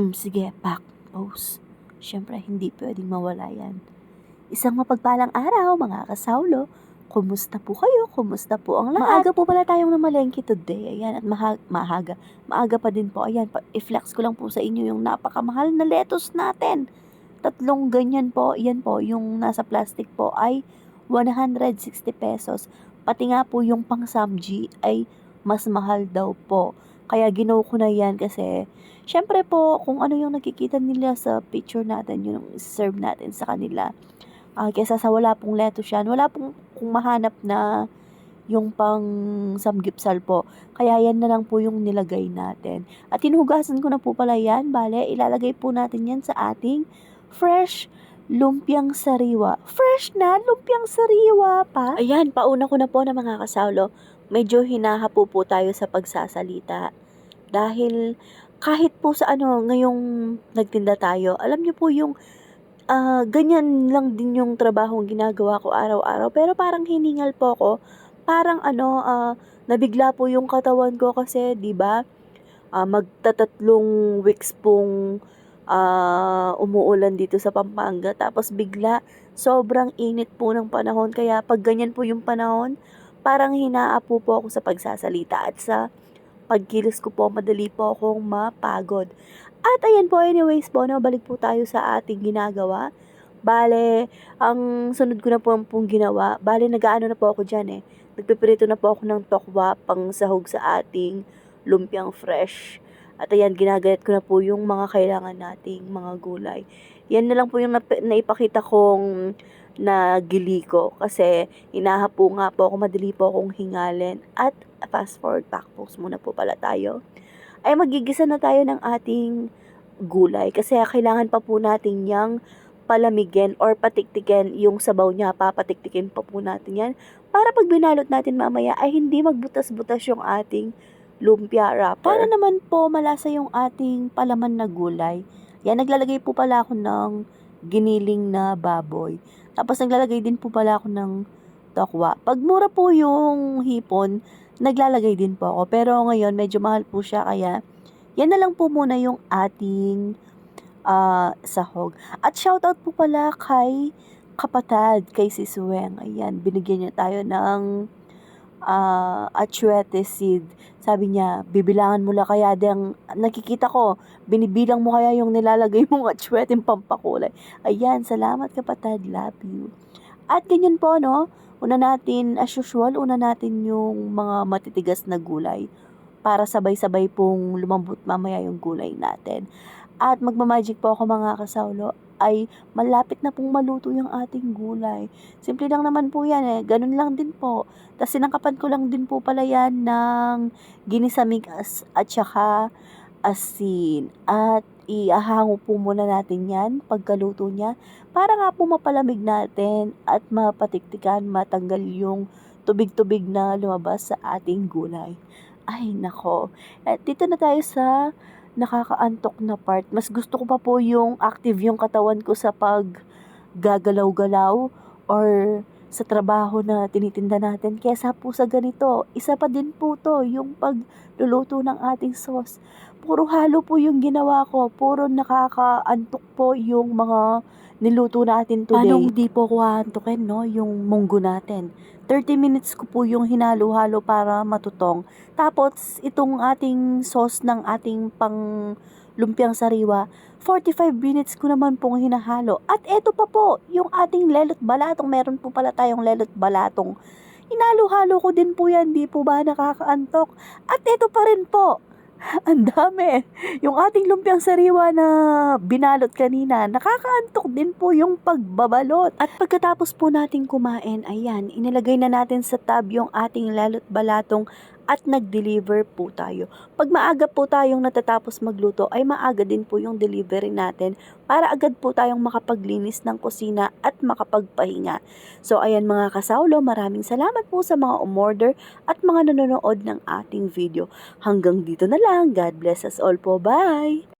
Mm, sige, back pose. Siyempre, hindi pwedeng mawala yan. Isang mapagpalang araw, mga kasawlo. Kumusta po kayo? Kumusta po ang lahat? Maaga po pala tayong namalengke today. Ayan, at maha- mahaga. Maaga pa din po. Ayan, i-flex ko lang po sa inyo yung napakamahal na lettuce natin. Tatlong ganyan po. Yan po, yung nasa plastic po ay 160 pesos. Pati nga po yung pang samji ay mas mahal daw po. Kaya ginaw ko na yan kasi syempre po kung ano yung nakikita nila sa picture natin, yung serve natin sa kanila. Ah, kesa sa wala pong lettuce yan, wala pong kung mahanap na yung pang samgipsal po. Kaya yan na lang po yung nilagay natin. At hinugasan ko na po pala yan. Bale, ilalagay po natin yan sa ating fresh lumpiang sariwa. Fresh na lumpiang sariwa pa. Ayan, pauna ko na po na mga kasawlo. Medyo hinahapo po tayo sa pagsasalita. Dahil kahit po sa ano, ngayong nagtinda tayo, alam niyo po yung ah, ganyan lang din yung trabahong ginagawa ko araw-araw. Pero parang hiningal po ako. Parang ano, ah, nabigla po yung katawan ko kasi, di ba? Ah, magtatatlong weeks pong ah, umuulan dito sa Pampanga. Tapos bigla, sobrang init po ng panahon. Kaya pag ganyan po yung panahon, parang hinaapo po ako sa pagsasalita at sa pagkilos ko po, madali po akong mapagod. At ayan po, anyways po, no, balik po tayo sa ating ginagawa. Bale, ang sunod ko na po pong ginawa, bale, nag-ano na po ako dyan eh. Nagpiprito na po ako ng tokwa pang sahog sa ating lumpiang fresh. At ayan, ginagayat ko na po yung mga kailangan nating mga gulay. Yan na lang po yung nap- naipakita kong na gili ko kasi hinahapo nga po ako, madali po akong hingalin. At fast forward back post muna po pala tayo. Ay magigisa na tayo ng ating gulay kasi kailangan pa po natin yang palamigin or patiktikin yung sabaw niya, papatiktikin pa po natin yan para pag binalot natin mamaya ay hindi magbutas-butas yung ating lumpia wrapper. Para naman po malasa yung ating palaman na gulay, yan naglalagay po pala ako ng giniling na baboy. Tapos naglalagay din po pala ako ng tokwa. Pag mura po yung hipon, naglalagay din po ako. Pero ngayon medyo mahal po siya kaya yan na lang po muna yung ating ah, sahog. At shoutout po pala kay kapatad, kay si Suweng. Ayan, binigyan niya tayo ng ah achuete seed. Sabi niya, bibilangan mo lang kaya dang nakikita ko, binibilang mo kaya yung nilalagay mong achuete pampakulay. Ayan, salamat kapatad, love you. At ganyan po, no? Una natin, as usual, una natin yung mga matitigas na gulay para sabay-sabay pong lumambot mamaya yung gulay natin. At magmamagic po ako mga kasawlo ay malapit na pong maluto yung ating gulay. Simple lang naman po yan eh. Ganun lang din po. Tapos sinangkapan ko lang din po pala yan ng ginisamig as, at saka asin. At iahango po muna natin yan pagkaluto niya para nga po mapalamig natin at mapatiktikan, matanggal yung tubig-tubig na lumabas sa ating gulay. Ay, nako. At dito na tayo sa nakakaantok na part. Mas gusto ko pa po yung active yung katawan ko sa pag gagalaw-galaw or sa trabaho na tinitinda natin kesa po sa ganito. Isa pa din po to, yung pagluluto ng ating sauce. Puro halo po yung ginawa ko. Puro nakakaantok po yung mga niluto natin today. Paano hindi po ko aantukin, no? Yung munggo natin. 30 minutes ko po yung hinalo-halo para matutong. Tapos, itong ating sauce ng ating pang lumpiang sariwa, 45 minutes ko naman pong hinahalo. At eto pa po, yung ating lelot balatong. Meron po pala tayong lelot balatong. Hinalo-halo ko din po yan, di po ba nakakaantok? At eto pa rin po, ang dami. Yung ating lumpiang sariwa na binalot kanina, nakakaantok din po yung pagbabalot. At pagkatapos po nating kumain, ayan, inilagay na natin sa tab yung ating lalot balatong at nag-deliver po tayo. Pag maaga po tayong natatapos magluto, ay maaga din po yung delivery natin para agad po tayong makapaglinis ng kusina at makapagpahinga. So ayan mga kasawlo, maraming salamat po sa mga umorder at mga nanonood ng ating video. Hanggang dito na lang. God bless us all po. Bye!